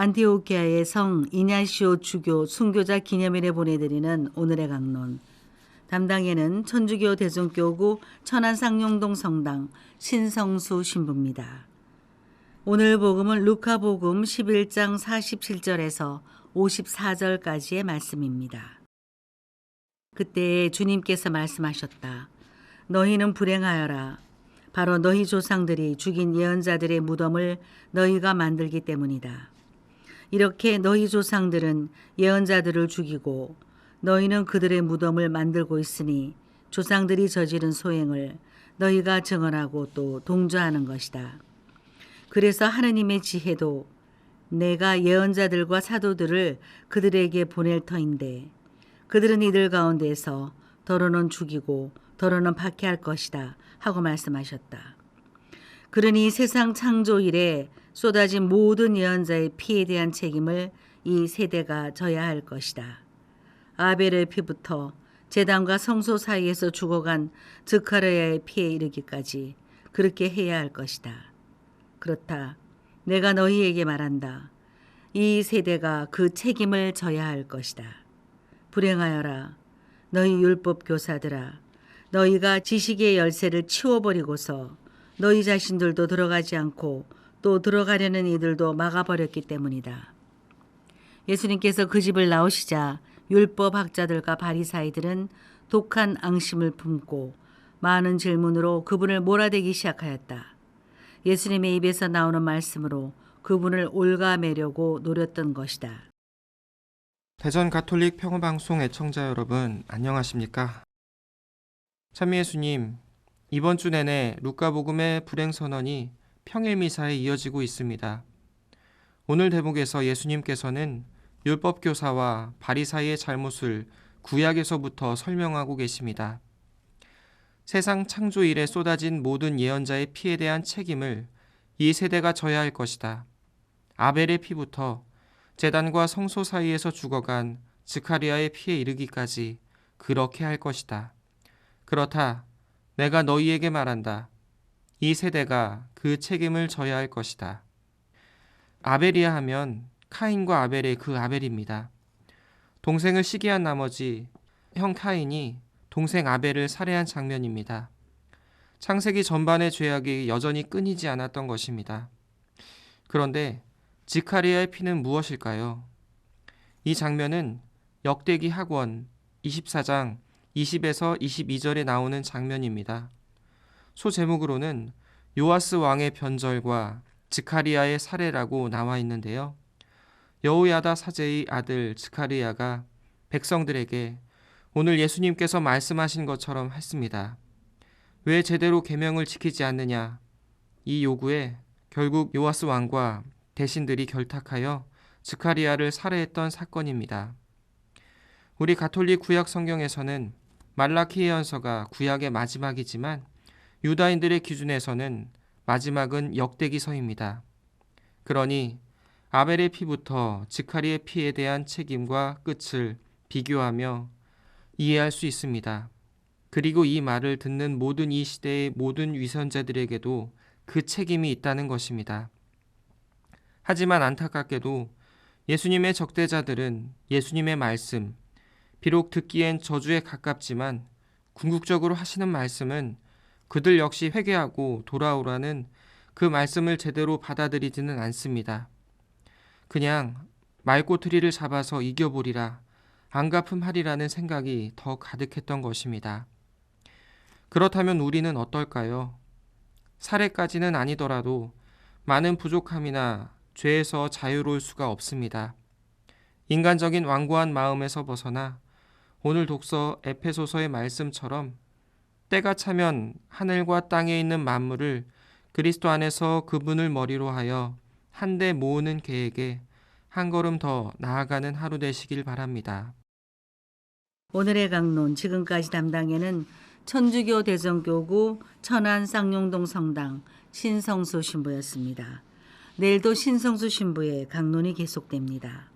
안티오키아의 성 이냐시오 주교 순교자 기념일에 보내드리는 오늘의 강론. 담당에는 천주교 대종교구 천안상용동 성당 신성수 신부입니다. 오늘 복음은 루카복음 11장 47절에서 54절까지의 말씀입니다. 그때 주님께서 말씀하셨다. 너희는 불행하여라. 바로 너희 조상들이 죽인 예언자들의 무덤을 너희가 만들기 때문이다. 이렇게 너희 조상들은 예언자들을 죽이고 너희는 그들의 무덤을 만들고 있으니 조상들이 저지른 소행을 너희가 증언하고 또 동조하는 것이다. 그래서 하느님의 지혜도 내가 예언자들과 사도들을 그들에게 보낼 터인데 그들은 이들 가운데서 더러는 죽이고 더러는 박해할 것이다 하고 말씀하셨다. 그러니 세상 창조 이래 쏟아진 모든 예언자의 피에 대한 책임을 이 세대가 져야 할 것이다. 아벨의 피부터 제단과 성소 사이에서 죽어간 드카르야의 피에 이르기까지 그렇게 해야 할 것이다. 그렇다. 내가 너희에게 말한다. 이 세대가 그 책임을 져야 할 것이다. 불행하여라. 너희 율법 교사들아. 너희가 지식의 열쇠를 치워버리고서 너희 자신들도 들어가지 않고 또 들어가려는 이들도 막아버렸기 때문이다. 예수님께서 그 집을 나오시자 율법 학자들과 바리사이들은 독한 앙심을 품고 많은 질문으로 그분을 몰아대기 시작하였다. 예수님의 입에서 나오는 말씀으로 그분을 올가매려고 노렸던 것이다. 대전 가톨릭 평화방송 애청자 여러분 안녕하십니까? 참미 예수님 이번 주 내내 루카복음의 불행 선언이 평일 미사에 이어지고 있습니다. 오늘 대목에서 예수님께서는 율법 교사와 바리사이의 잘못을 구약에서부터 설명하고 계십니다. 세상 창조 일에 쏟아진 모든 예언자의 피에 대한 책임을 이 세대가 져야 할 것이다. 아벨의 피부터 재단과 성소 사이에서 죽어간 스카리아의 피에 이르기까지 그렇게 할 것이다. 그렇다. 내가 너희에게 말한다. 이 세대가 그 책임을 져야 할 것이다. 아벨이야 하면 카인과 아벨의 그 아벨입니다. 동생을 시기한 나머지 형 카인이 동생 아벨을 살해한 장면입니다. 창세기 전반의 죄악이 여전히 끊이지 않았던 것입니다. 그런데 지카리아의 피는 무엇일까요? 이 장면은 역대기 학원 24장 20에서 22절에 나오는 장면입니다. 소 제목으로는 요아스 왕의 변절과 지카리아의 살해라고 나와 있는데요. 여호야다 사제의 아들 지카리아가 백성들에게 오늘 예수님께서 말씀하신 것처럼 했습니다. 왜 제대로 계명을 지키지 않느냐? 이 요구에 결국 요아스 왕과 대신들이 결탁하여 지카리아를 살해했던 사건입니다. 우리 가톨릭 구약 성경에서는 말라키 예언서가 구약의 마지막이지만 유다인들의 기준에서는 마지막은 역대기서입니다. 그러니 아벨의 피부터 지카리의 피에 대한 책임과 끝을 비교하며 이해할 수 있습니다. 그리고 이 말을 듣는 모든 이 시대의 모든 위선자들에게도 그 책임이 있다는 것입니다. 하지만 안타깝게도 예수님의 적대자들은 예수님의 말씀, 비록 듣기엔 저주에 가깝지만 궁극적으로 하시는 말씀은 그들 역시 회개하고 돌아오라는 그 말씀을 제대로 받아들이지는 않습니다. 그냥 말꼬투리를 잡아서 이겨보리라 안 갚음하리라는 생각이 더 가득했던 것입니다. 그렇다면 우리는 어떨까요? 살해까지는 아니더라도 많은 부족함이나 죄에서 자유로울 수가 없습니다. 인간적인 완고한 마음에서 벗어나 오늘 독서 에페소서의 말씀처럼 때가 차면 하늘과 땅에 있는 만물을 그리스도 안에서 그분을 머리로 하여 한데 모으는 계획에 한 걸음 더 나아가는 하루 되시길 바랍니다. 오늘의 강론 지금까지 담당에는 천주교 대전교구 천안 쌍용동 성당 신성수 신부였습니다. 내일도 신성수 신부의 강론이 계속됩니다.